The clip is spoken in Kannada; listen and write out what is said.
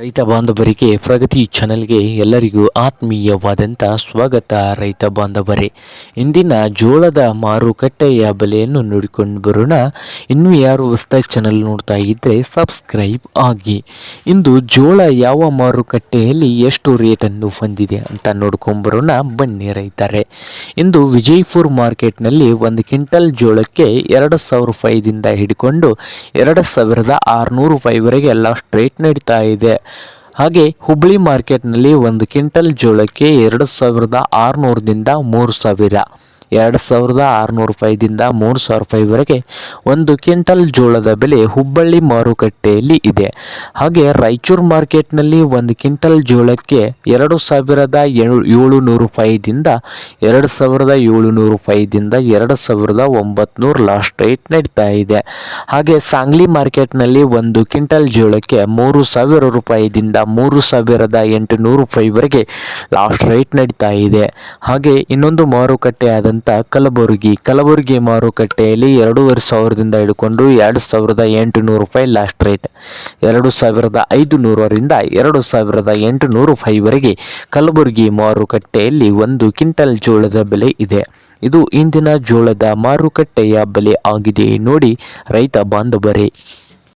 ರೈತ ಬಾಂಧವರಿಗೆ, ಪ್ರಗತಿ ಚಾನೆಲ್ಗೆ ಎಲ್ಲರಿಗೂ ಆತ್ಮೀಯವಾದಂಥ ಸ್ವಾಗತ ರೈತ ಬಾಂಧವರೇ. ಇಂದಿನ ಜೋಳದ ಮಾರುಕಟ್ಟೆಯ ಬೆಲೆಯನ್ನು ನೋಡಿಕೊಂಡು ಬರೋಣ. ಇನ್ನು ಯಾರು ಹೊಸ್ತ ಚಾನಲ್ ನೋಡ್ತಾ ಇದ್ದರೆ ಸಬ್ಸ್ಕ್ರೈಬ್ ಆಗಿ. ಇಂದು ಜೋಳ ಯಾವ ಮಾರುಕಟ್ಟೆಯಲ್ಲಿ ಎಷ್ಟು ರೇಟನ್ನು ಹೊಂದಿದೆ ಅಂತ ನೋಡ್ಕೊಂಬರೋಣ ಬನ್ನಿ ರೈತರೆ. ಇಂದು ವಿಜಯಪುರ ಮಾರ್ಕೆಟ್ನಲ್ಲಿ ಒಂದು ಕ್ವಿಂಟಲ್ ಜೋಳಕ್ಕೆ ಎರಡು ಸಾವಿರ ರೂಪಾಯಿದಿಂದ ಹಿಡ್ಕೊಂಡು ಎರಡು ಸಾವಿರದ ಆರುನೂರು ರೂಪಾಯಿವರೆಗೆ ಲಾಸ್ಟ್ ರೇಟ್ ನಡೀತಾ ಇದೆ. ಹಾಗೆ ಹುಬ್ಳಿ ಮಾರ್ಕೆಟ್ನಲ್ಲಿ ಒಂದು ಕ್ವಿಂಟಲ್ ಜೋಳಕ್ಕೆ ಎರಡು ಸಾವಿರದ ಆರುನೂರದಿಂದ ಮೂರು ಸಾವಿರ. ಎರಡು ಸಾವಿರದ ಆರುನೂರು ರೂಪಾಯಿದಿಂದ ಮೂರು ಸಾವಿರ ರೂಪಾಯಿವರೆಗೆ ಒಂದು ಕ್ವಿಂಟಲ್ ಜೋಳದ ಬೆಲೆ ಹುಬ್ಬಳ್ಳಿ ಮಾರುಕಟ್ಟೆಯಲ್ಲಿ ಇದೆ. ಹಾಗೆ ರಾಯಚೂರು ಮಾರ್ಕೆಟ್ನಲ್ಲಿ ಒಂದು ಕ್ವಿಂಟಲ್ ಜೋಳಕ್ಕೆ ಎರಡು ಸಾವಿರದ ಏಳು, ಏಳುನೂರು ರೂಪಾಯಿದಿಂದ ಎರಡು ಸಾವಿರದ ಏಳುನೂರು ರೂಪಾಯಿದಿಂದ ಎರಡು ಸಾವಿರದ ಒಂಬತ್ನೂರು ಲಾಸ್ಟ್ ರೇಟ್ ನಡೀತಾ ಇದೆ. ಹಾಗೆ ಸಾಂಗ್ಲಿ ಮಾರ್ಕೆಟ್ನಲ್ಲಿ ಒಂದು ಕ್ವಿಂಟಲ್ ಜೋಳಕ್ಕೆ ಮೂರು ಸಾವಿರ ರೂಪಾಯಿದಿಂದ ಮೂರು ಸಾವಿರದ ಎಂಟುನೂರು ರೂಪಾಯಿವರೆಗೆ ಲಾಸ್ಟ್ ರೇಟ್ ನಡೀತಾ ಇದೆ. ಹಾಗೆ ಇನ್ನೊಂದು ಮಾರುಕಟ್ಟೆ ಆದಂಥ ಕಲಬುರಗಿ ಕಲಬುರಗಿ ಮಾರುಕಟ್ಟೆಯಲ್ಲಿ ಎರಡೂವರೆ ಸಾವಿರದಿಂದ ಹಿಡ್ಕೊಂಡು ಎರಡು ಸಾವಿರದ ಎಂಟುನೂರು ರೂಪಾಯಿ ಲಾಸ್ಟ್ ರೇಟ್ ಎರಡು ಸಾವಿರದ ಐದು ನೂರರಿಂದ ಎರಡು ಸಾವಿರದ ಎಂಟುನೂರು ರೂಪಾಯಿವರೆಗೆ ಕಲಬುರಗಿ ಮಾರುಕಟ್ಟೆಯಲ್ಲಿ ಒಂದು ಕ್ವಿಂಟಲ್ ಜೋಳದ ಬೆಲೆ ಇದೆ. ಇದು ಇಂದಿನ ಜೋಳದ ಮಾರುಕಟ್ಟೆಯ ಬೆಲೆ ಆಗಿದೆ. ನೋಡಿ ರೈತ ಬಾಂಧವರೇ.